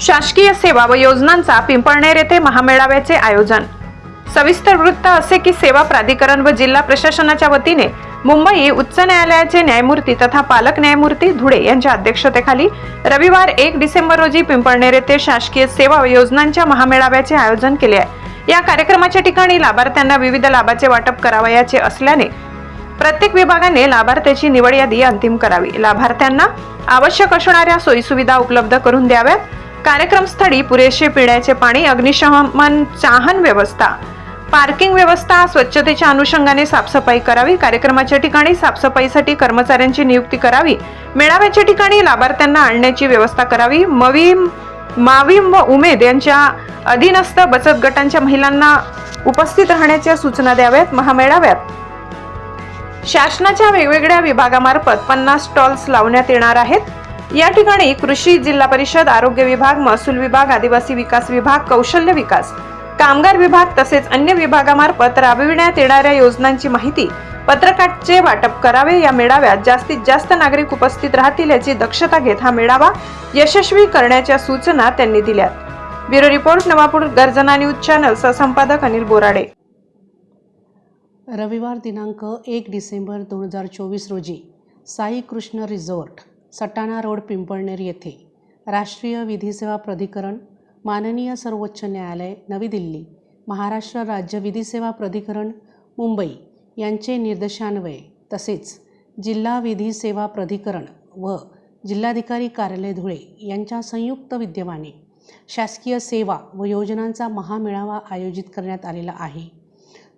शासकीय सेवा व योजनांचा पिंपळनेर येथे महामेळाव्याचे आयोजन. सविस्तर वृत्त असे की सेवा प्राधिकरण व जिल्हा प्रशासनाच्या वतीने मुंबई उच्च न्यायालयाचे न्यायमूर्ती तथा पालक न्यायमूर्ती धुळे यांच्या अध्यक्षतेखाली रविवार एक डिसेंबर रोजी पिंपळनेर येथे शासकीय सेवा व योजनांच्या महामेळाव्याचे आयोजन केले आहे. या कार्यक्रमाच्या ठिकाणी लाभार्थ्यांना विविध लाभाचे वाटप करावयाचे असल्याने प्रत्येक विभागाने लाभार्थ्याची निवड यादी अंतिम करावी. लाभार्थ्यांना आवश्यक असणाऱ्या सोयीसुविधा उपलब्ध करून द्याव्यात. कार्यक्रमस्थळी पुरेसे पिण्याचे पाणी अग्निशमन चाहन व्यवस्था पार्किंग व्यवस्था स्वच्छतेच्या अनुषंगाने साफसफाई करावी कार्यक्रमाच्या ठिकाणी साफसफाईसाठी कर्मचाऱ्यांची नियुक्ती करावी मेळाव्याच्या ठिकाणी लाभार्थ्यांना आणण्याची व्यवस्था करावी. मवीम मावीम व उमेद यांच्या अधीनस्थ बचत गटांच्या महिलांना उपस्थित राहण्याच्या सूचना द्याव्यात. महामेळाव्यात शासनाच्या वेगवेगळ्या विभागामार्फत पन्नास स्टॉल्स लावण्यात येणार आहेत. या ठिकाणी कृषी जिल्हा परिषद आरोग्य विभाग महसूल विभाग आदिवासी विकास विभाग कौशल्य विकास कामगार विभाग तसेच अन्य विभागामार्फत राबविण्यात येणाऱ्या योजनांची माहिती पत्रकाचे वाटप करावे या मेळाव्यात जास्तीत जास्त नागरिक उपस्थित राहतील याची दक्षता घेत हा मेळावा यशस्वी करण्याच्या सूचना त्यांनी दिल्यात. Bureau report Navapur Garjana news channel सहसंपादक Anil Borade. रविवार दिनांक एक डिसेंबर दोन हजार चोवीस रोजी साई कृष्ण रिझॉर्ट सटाणा रोड पिंपळनेर येथे राष्ट्रीय विधी सेवा प्राधिकरण माननीय सर्वोच्च न्यायालय नवी दिल्ली महाराष्ट्र राज्य विधी सेवा प्राधिकरण मुंबई यांचे निर्देशान्वये तसेच जिल्हा विधी सेवा प्राधिकरण व जिल्हाधिकारी कार्यालय धुळे यांच्या संयुक्त विद्यमाने शासकीय सेवा व योजनांचा महामेळावा आयोजित करण्यात आलेला आहे.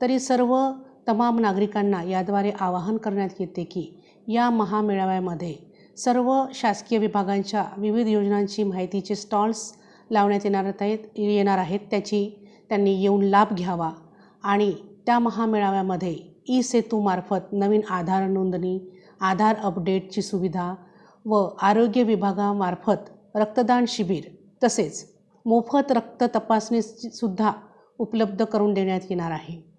तरी सर्व तमाम नागरिकांना याद्वारे आवाहन करण्यात येते की या महामेळाव्यामध्ये सर्व शासकीय विभागांच्या विविध योजनांची माहितीचे स्टॉल्स लावण्यात येणार आहेत येणार आहेत. त्याची त्यांनी येऊन लाभ घ्यावा आणि त्या महामेळाव्यामध्ये ई सेतूमार्फत नवीन आधार नोंदणी आधार अपडेटची सुविधा व आरोग्य विभागामार्फत रक्तदान शिबिर तसेच मोफत रक्त तपासणीसुद्धा उपलब्ध करून देण्यात येणार आहे.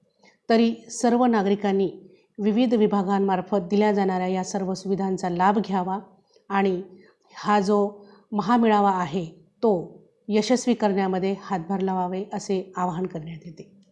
तरी सर्व नागरिकांनी विविध विभागांमार्फत दिल्या जाणाऱ्या या सर्व सुविधांचा लाभ घ्यावा आणि हा जो महामेळावा आहे तो यशस्वी करण्यामध्ये हातभार लावावे असे आवाहन करण्यात येते.